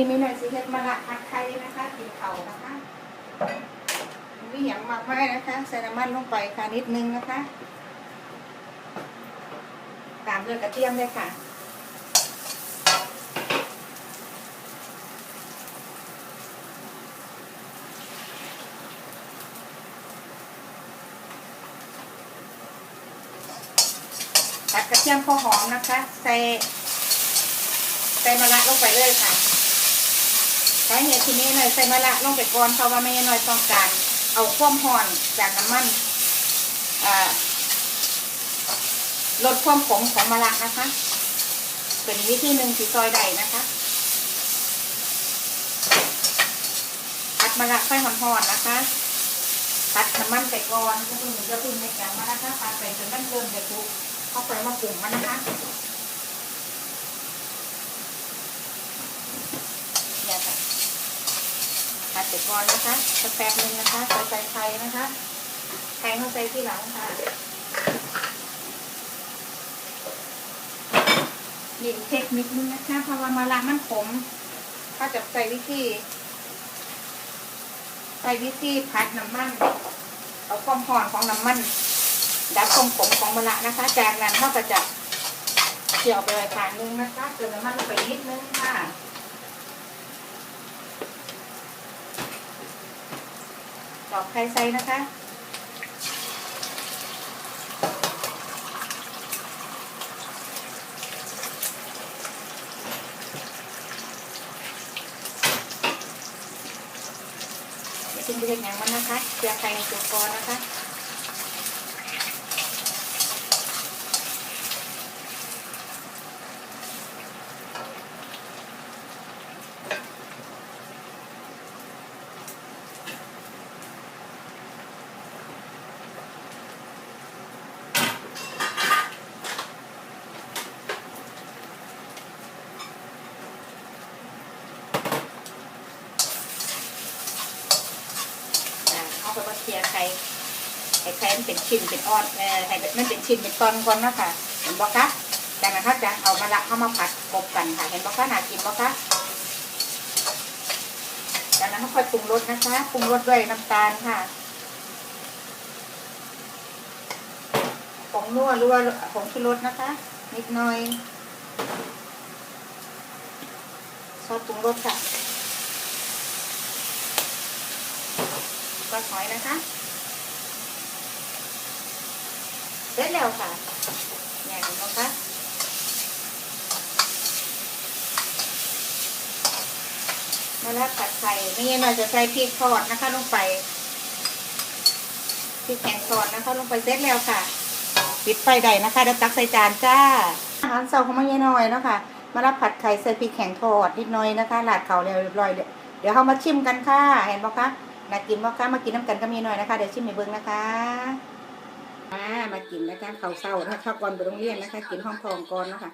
นี่มีหน่อยสิเฮ็ดมะละผัดไทยนะคะกินเข่านะคะมีหยังมากไม้นะคะใส่น้ำมันลงไปค่ะนิดนึงนะคะ ตามด้วยกระเทียมเลยค่ะตัดกระเทียมพอหอมนะคะ ใส่ใส่มะระลงไปเลยค่ะ ใช้เหตุที่นี้หน่อยใส่มะระลงไปก่อนเพราะว่าไม่น้อยต้องการ เอาความห่อนจากน้ำมันลดความขมของมะระนะคะ เป็นวิธีหนึ่งที่ซอยได้นะคะผัดมะระไฟห่อนๆนะคะผัดน้ำมันไปก่อนก็คือจะพึ่งในแกงมะระนะคะผัดไปจนมันเริ่มจะคลุกเข้าไปมาปรุงมันนะคะอย่าค่ะ ผัดเสร็จก่อนนะคะสักแป๊บนึงนะคะใส่ใส่ไข่นะคะไข่เข้าใส่ที่หลังค่ะนี่อีเทคนิคนึงนะคะเพราะว่ามาลามันขมก็จะใส่วิธีใส่วิธีผัดน้ำมันเอาความหอนของน้ำมันดับความขมของมะระนะคะ จากนั้นเราก็จะเกี่ยวไปไว้ทานนึงนะคะเติมน้ำมันลงไปนิดนึงค่ะ ดอกไข่ไซนะคะเดี๋ยวคุณดูเห็นอย่างมันนะคะเกลือไข่ในตัวกอนะคะ อ่าเอาไปว่าเคลียร์ไข่ไข่ไข่มันเป็นชิ้นเป็นอ้อนเออไข่มันเป็นชิ้นเป็นตอนก่อนนะคะเห็นบ่คะจากนั้นเขาจะเอามาละเข้ามาผัดกบกันค่ะ เห็นบ่คะน่ากินบ่คะจากนั้นเขาค่อยปรุงรสนะคะปรุงรสด้วยน้ำตาลค่ะผงนัวหรือว่าผงชูรสนะคะ นิดหน่อยซอสปรุงรสค่ะก็ถอยนะคะ เส ร็จแล้วค่ะเนี่ยเห็นไหมคะมาแล้วผัดไข่ไม่งั้นเราจะใส่พริกทอดนะคะ ลงไปพริกแข็งทอดนะคะ ลงไปเสร็จแล้วค่ะ ปิดไฟได้นะคะเดี๋ยวตักใส่จานจ้าอาหารเสาร์ของแม่ยายน้อยเนาะคะมารับผัดไข่ใส่พริกแข็งทอดนิดหน่อยนะคะลาดเขาเรียบร้อยเดี๋ยวเดี๋ยวเขามาชิมกันค่ะ เห็นไหมคะน่ากินบ่คะมากินน้ำกันก็มีหน่อยนะคะ เดี๋ยวชิมให้เบิ่งนะคะ มามากินนะคะข้าวเศร้านะคะก่อนไปโรงเรียนนะคะ กินห้องทองก่อนนะคะ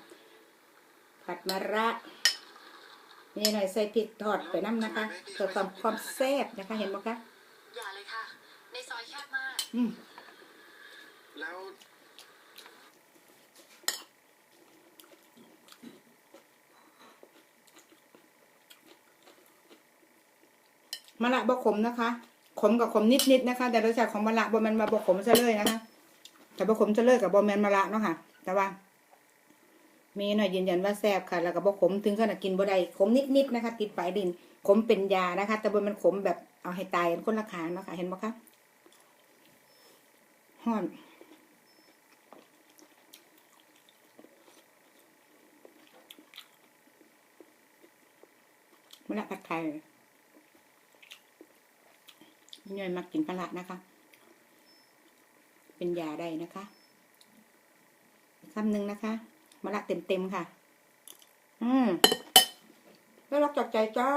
ผัดมะระมีหน่อยใส่พริกทอดไปน้ำนะคะเพื่อความความแซ่บนะคะเห็นบ่คะอย่าเลยค่ะ ในซอยแคบมากอืมแล้วมะระบ่ขมนะคะ ขมกับขมนิดๆนะคะ แต่รสชาติของมะระบ่แมันมาบ่ขมซะเลยนะคะ แต่บ่ขมซะเลยกับบ่แมนมะระเนาะค่ะ แต่ว่ามีหน่อยยืนยันว่าแซ่บค่ะ แล้วก็บ่ขมถึงขนาดกินบ่ได้ขมนิดๆนะคะ ติดปลายดินขมเป็นยานะคะ แต่บ่มันขมแบบเอาให้ตายกันคนละขางเนาะค่ะ เห็นบ่คะฮ้อนมะระผัดไข่ย่อยมักกินปลาร้านะคะ เป็นยาได้นะคะคำหนึ่งนะคะมะละเต็มๆค่ะ อืมแล้วรักจากใจจ้า